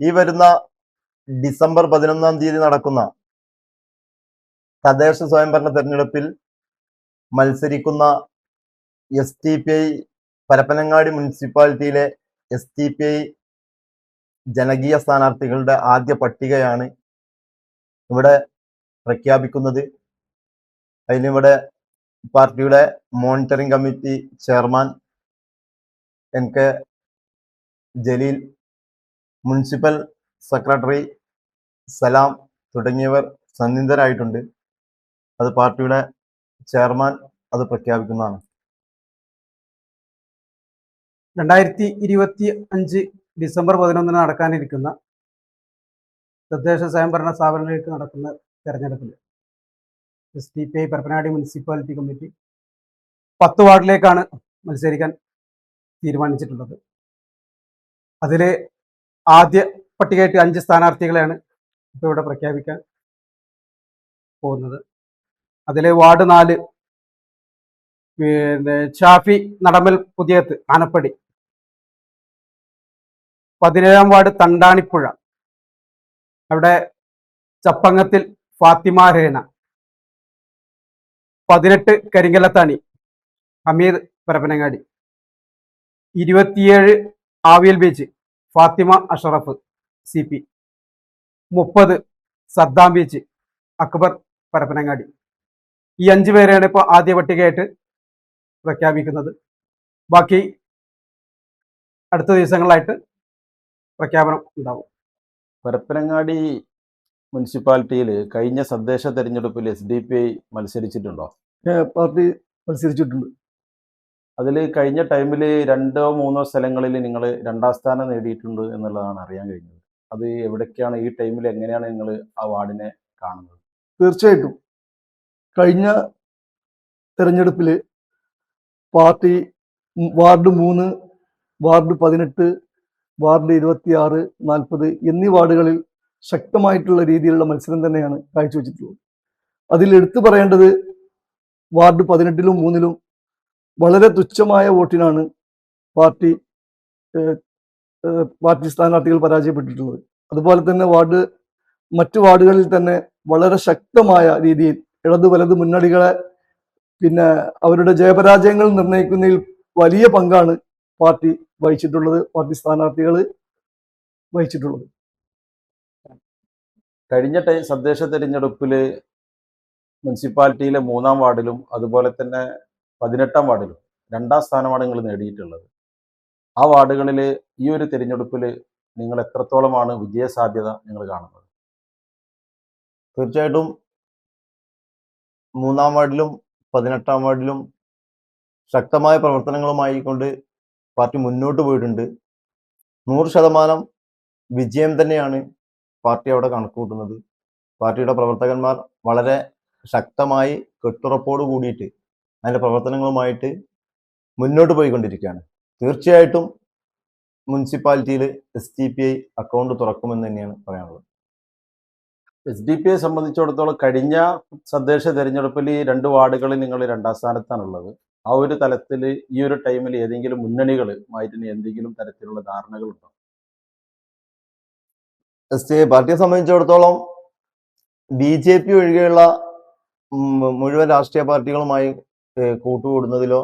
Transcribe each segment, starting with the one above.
ഈ വരുന്ന ഡിസംബർ പതിനൊന്നാം തീയതി നടക്കുന്ന തദ്ദേശ സ്വയംഭരണ തെരഞ്ഞെടുപ്പിൽ മത്സരിക്കുന്ന S D P I Parappanangadi മുനിസിപ്പാലിറ്റിയിലെ എസ് ടി പി ഐ ജനകീയ സ്ഥാനാർത്ഥികളുടെ ആദ്യ പട്ടികയാണ് ഇവിടെ പ്രഖ്യാപിക്കുന്നത്. അതിലിവിടെ പാർട്ടിയുടെ monitoring committee chairman N K Jaleel municipal secretary Salam തുടങ്ങിയവർ സന്നിധരായിട്ടുണ്ട് അത് പാർട്ടിയുടെ ചെയർമാൻ അത് പ്രഖ്യാപിക്കുന്നതാണ്. രണ്ടായിരത്തി ഇരുപത്തി അഞ്ച് ഡിസംബർ പതിനൊന്നിന് നടക്കാനിരിക്കുന്ന തദ്ദേശ സ്വയംഭരണ സ്ഥാപനങ്ങളിലേക്ക് നടക്കുന്ന തെരഞ്ഞെടുപ്പിൽ S T P I പരപ്പനാടി municipality committee പത്ത് വാർഡിലേക്കാണ് മത്സരിക്കാൻ തീരുമാനിച്ചിട്ടുള്ളത്. അതിൽ ആദ്യ പട്ടികയായിട്ട് അഞ്ച് സ്ഥാനാർത്ഥികളെയാണ് ഇപ്പോൾ ഇവിടെ പ്രഖ്യാപിക്കാൻ പോകുന്നത്. അതിലെ വാർഡ് നാല് പിന്നെ ഷാഫി നടമൽ പുതിയത്ത് ആനപ്പടി. പതിനേഴാം വാർഡ് തണ്ടാണിപ്പുഴ. അവിടെ ചപ്പങ്ങത്തിൽ ഫാത്തിമ രേന. പതിനെട്ട് കരിങ്കലത്താണി അമീർ പരപ്പനങ്ങാടി. ഇരുപത്തിയേഴ് Aviyal beach. Fathima Ashraf C P മുപ്പത് സദ്ദാം ബീച്ച് അക്ബർ പരപ്പനങ്ങാടി. ഈ അഞ്ച് പേരെയാണ് ഇപ്പോൾ ആദ്യ പട്ടികയായിട്ട് പ്രഖ്യാപിക്കുന്നത്. ബാക്കി അടുത്ത ദിവസങ്ങളായിട്ട് പ്രഖ്യാപനം ഉണ്ടാവും. പരപ്പനങ്ങാടി മുനിസിപ്പാലിറ്റിയിൽ കഴിഞ്ഞ തദ്ദേശ തെരഞ്ഞെടുപ്പിൽ എസ് ഡി പി ഐ മത്സരിച്ചിട്ടുണ്ടോ? പാർട്ടി മത്സരിച്ചിട്ടുണ്ട്. അതിൽ കഴിഞ്ഞ ടൈമിൽ രണ്ടോ മൂന്നോ സ്ഥലങ്ങളിൽ നിങ്ങൾ രണ്ടാം സ്ഥാനം നേടിയിട്ടുണ്ട് എന്നുള്ളതാണ് അറിയാൻ കഴിഞ്ഞത്. അത് എവിടേക്കാണ് ഈ ടൈമിൽ എങ്ങനെയാണ് നിങ്ങൾ ആ വാർഡിനെ കാണുന്നത്? തീർച്ചയായിട്ടും. കഴിഞ്ഞ തെരഞ്ഞെടുപ്പിൽ പാർട്ടി വാർഡ് മൂന്ന് വാർഡ് പതിനെട്ട് വാർഡ് ഇരുപത്തിയാറ് നാൽപ്പത് എന്നീ വാർഡുകളിൽ ശക്തമായിട്ടുള്ള രീതിയിലുള്ള മത്സരം തന്നെയാണ് കാഴ്ചവെച്ചിട്ടുള്ളത്. അതിൽ എടുത്തു പറയേണ്ടത് വാർഡ് പതിനെട്ടിലും മൂന്നിലും വളരെ തുച്ഛമായ വോട്ടിനാണ് പാർട്ടി പാർട്ടി സ്ഥാനാർത്ഥികൾ പരാജയപ്പെട്ടിട്ടുള്ളത്. അതുപോലെ തന്നെ വാർഡ് മറ്റു വാർഡുകളിൽ തന്നെ വളരെ ശക്തമായ രീതിയിൽ ഇടത് വലത് മുന്നണികളെ പിന്നെ അവരുടെ ജയപരാജയങ്ങൾ നിർണയിക്കുന്നതിൽ വലിയ പങ്കാണ് പാർട്ടി വഹിച്ചിട്ടുള്ളത് പാർട്ടി സ്ഥാനാർത്ഥികൾ വഹിച്ചിട്ടുള്ളത്. കഴിഞ്ഞ ടൈം തദ്ദേശ തെരഞ്ഞെടുപ്പിൽ മുനിസിപ്പാലിറ്റിയിലെ മൂന്നാം വാർഡിലും അതുപോലെ തന്നെ പതിനെട്ടാം വാർഡിലും രണ്ടാം സ്ഥാനമാണ് നിങ്ങൾ നേടിയിട്ടുള്ളത്. ആ വാർഡുകളിൽ ഈ ഒരു തിരഞ്ഞെടുപ്പിൽ നിങ്ങൾ എത്രത്തോളമാണ് വിജയസാധ്യത നിങ്ങൾ കാണുന്നത്? തീർച്ചയായിട്ടും മൂന്നാം വാർഡിലും പതിനെട്ടാം വാർഡിലും ശക്തമായ പ്രവർത്തനങ്ങളുമായി കൊണ്ട് പാർട്ടി മുന്നോട്ട് പോയിട്ടുണ്ട്. നൂറ് ശതമാനം വിജയം തന്നെയാണ് പാർട്ടി അവിടെ കണക്കുകൂട്ടുന്നത്. പാർട്ടിയുടെ പ്രവർത്തകന്മാർ വളരെ ശക്തമായി കെട്ടുറപ്പോട് കൂടിയിട്ട് അതിന്റെ പ്രവർത്തനങ്ങളുമായിട്ട് മുന്നോട്ട് പോയിക്കൊണ്ടിരിക്കുകയാണ്. തീർച്ചയായിട്ടും മുനിസിപ്പാലിറ്റിയിൽ S D P I account തുറക്കുമെന്ന് തന്നെയാണ് പറയാനുള്ളത്. എസ് ഡി പി ഐ സംബന്ധിച്ചിടത്തോളം കഴിഞ്ഞ തദ്ദേശ തെരഞ്ഞെടുപ്പിൽ ഈ രണ്ട് വാർഡുകളിൽ നിങ്ങൾ രണ്ടാം സ്ഥാനത്താണുള്ളത്. ആ ഒരു തലത്തിൽ ഈ ഒരു ടൈമിൽ ഏതെങ്കിലും മുന്നണികളുമായിട്ട് എന്തെങ്കിലും തരത്തിലുള്ള ധാരണകളുണ്ടോ? എസ് ടി പാർട്ടിയെ സംബന്ധിച്ചിടത്തോളം ബി ജെ പി ഒഴികെയുള്ള മുഴുവൻ രാഷ്ട്രീയ പാർട്ടികളുമായി കൂട്ടുകൂടുന്നതിലോ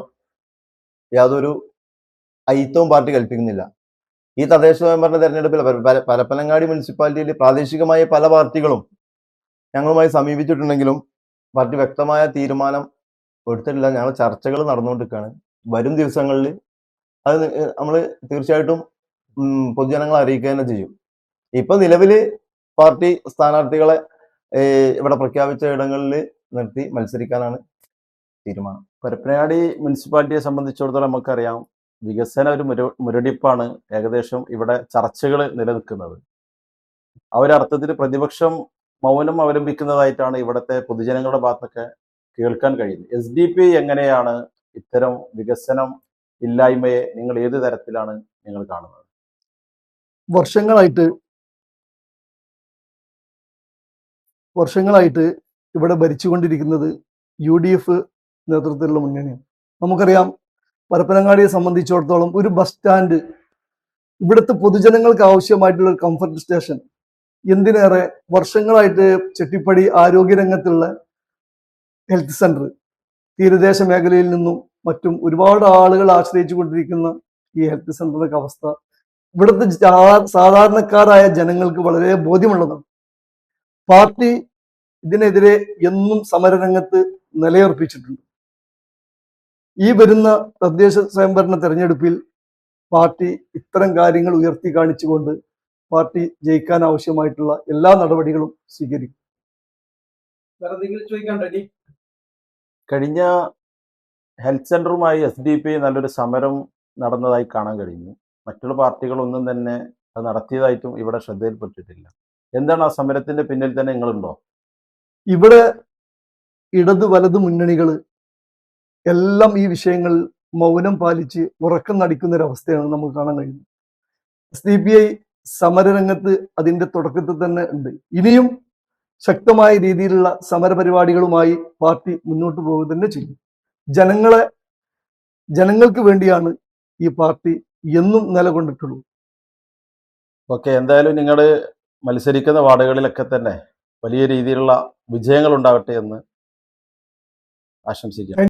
യാതൊരു അയിത്തവും പാർട്ടി കൽപ്പിക്കുന്നില്ല. ഈ തദ്ദേശ സ്വയംഭരണ തെരഞ്ഞെടുപ്പിൽ പര- പര- പരപ്പനങ്ങാടി മുനിസിപ്പാലിറ്റിയിൽ പ്രാദേശികമായ പല പാർട്ടികളും ഞങ്ങളുമായി സമീപിച്ചിട്ടുണ്ടെങ്കിലും പാർട്ടി വ്യക്തമായ തീരുമാനം എടുത്തിട്ടില്ല. ഞങ്ങൾ ചർച്ചകൾ നടന്നുകൊണ്ടിരിക്കുകയാണ്. വരും ദിവസങ്ങളിൽ അത് നമ്മൾ തീർച്ചയായിട്ടും പൊതുജനങ്ങളെ അറിയിക്കുക തന്നെ ചെയ്യും. ഇപ്പം നിലവിൽ പാർട്ടി സ്ഥാനാർത്ഥികളെ ഇവിടെ പ്രഖ്യാപിച്ച ഇടങ്ങളിൽ നിർത്തി മത്സരിക്കാനാണ് തീരുമാനം. പരപ്പനങ്ങാടി മുനിസിപ്പാലിറ്റിയെ സംബന്ധിച്ചിടത്തോളം നമുക്കറിയാം വികസന ഒരു മുര മുരടിപ്പാണ് ഏകദേശം ഇവിടെ ചർച്ചകൾ നിലനിൽക്കുന്നത്. അർത്ഥത്തിൽ പ്രതിപക്ഷം മൗനം അവലംബിക്കുന്നതായിട്ടാണ് ഇവിടുത്തെ പൊതുജനങ്ങളുടെ ഭാഗത്തൊക്കെ കേൾക്കാൻ കഴിയുന്നത്. എസ് ഡി പി എങ്ങനെയാണ് ഇത്തരം വികസനം ഇല്ലായ്മയെ നിങ്ങൾ ഏത് തരത്തിലാണ് നിങ്ങൾ കാണുന്നത്? വർഷങ്ങളായിട്ട് വർഷങ്ങളായിട്ട് ഇവിടെ ഭരിച്ചുകൊണ്ടിരിക്കുന്നത് യു ഡി എഫ് നേതൃത്വത്തിലുള്ള മുന്നണിയാണ്. നമുക്കറിയാം പരപ്പനങ്ങാടിയെ സംബന്ധിച്ചിടത്തോളം ഒരു ബസ് സ്റ്റാൻഡ് ഇവിടുത്തെ പൊതുജനങ്ങൾക്ക് ആവശ്യമായിട്ടുള്ള ഒരു കംഫർട്ട് സ്റ്റേഷൻ എന്തിനേറെ വർഷങ്ങളായിട്ട് ചെട്ടിപ്പടി ആരോഗ്യരംഗത്തുള്ള ഹെൽത്ത് സെന്റർ തീരദേശ മേഖലയിൽ നിന്നും മറ്റും ഒരുപാട് ആളുകൾ ആശ്രയിച്ചു കൊണ്ടിരിക്കുന്ന ഈ ഹെൽത്ത് സെന്ററിന്റെ അവസ്ഥ ഇവിടുത്തെ സാധാരണക്കാരായ ജനങ്ങൾക്ക് വളരെ ബോധ്യമുള്ളതാണ്. പാർട്ടി ഇതിനെതിരെ എന്നും സമരരംഗത്ത് നിലയുറപ്പിച്ചിട്ടുണ്ട്. ഈ വരുന്ന തദ്ദേശ സ്വയംഭരണ തെരഞ്ഞെടുപ്പിൽ പാർട്ടി ഇത്തരം കാര്യങ്ങൾ ഉയർത്തി കാണിച്ചുകൊണ്ട് പാർട്ടി ജയിക്കാൻ ആവശ്യമായിട്ടുള്ള എല്ലാ നടപടികളും സ്വീകരിക്കും. കഴിഞ്ഞ ഹെൽത്ത് സെന്ററുമായി എസ് ഡി പി നല്ലൊരു സമരം നടന്നതായി കാണാൻ കഴിഞ്ഞു. മറ്റുള്ള പാർട്ടികളൊന്നും തന്നെ അത് നടത്തിയതായിട്ടും ഇവിടെ ശ്രദ്ധയിൽപ്പെട്ടിട്ടില്ല. എന്താണ് ആ സമരത്തിന്റെ പിന്നിൽ തന്നെ നിങ്ങളുണ്ടോ? ഇവിടെ ഇടത് വലത് മുന്നണികൾ എല്ലാം ഈ വിഷയങ്ങൾ മൗനം പാലിച്ച് ഉറക്കം നടിക്കുന്ന ഒരു അവസ്ഥയാണ് നമുക്ക് കാണാൻ കഴിയുന്നത്. എസ് ഡി ഐ സമരരംഗത്ത് അതിന്റെ തുടക്കത്തിൽ തന്നെ ഉണ്ട്. ഇനിയും ശക്തമായ രീതിയിലുള്ള സമരപരിപാടികളുമായി പാർട്ടി മുന്നോട്ട് പോകുക തന്നെ ചെയ്യും. ജനങ്ങളെ ജനങ്ങൾക്ക് വേണ്ടിയാണ് ഈ പാർട്ടി എന്നും നിലകൊണ്ടിട്ടുള്ളൂ ഓക്കെ എന്തായാലും നിങ്ങൾ മത്സരിക്കുന്ന വാർഡുകളിലൊക്കെ തന്നെ വലിയ രീതിയിലുള്ള വിജയങ്ങൾ ഉണ്ടാകട്ടെ എന്ന് ആശംസിക്കാം.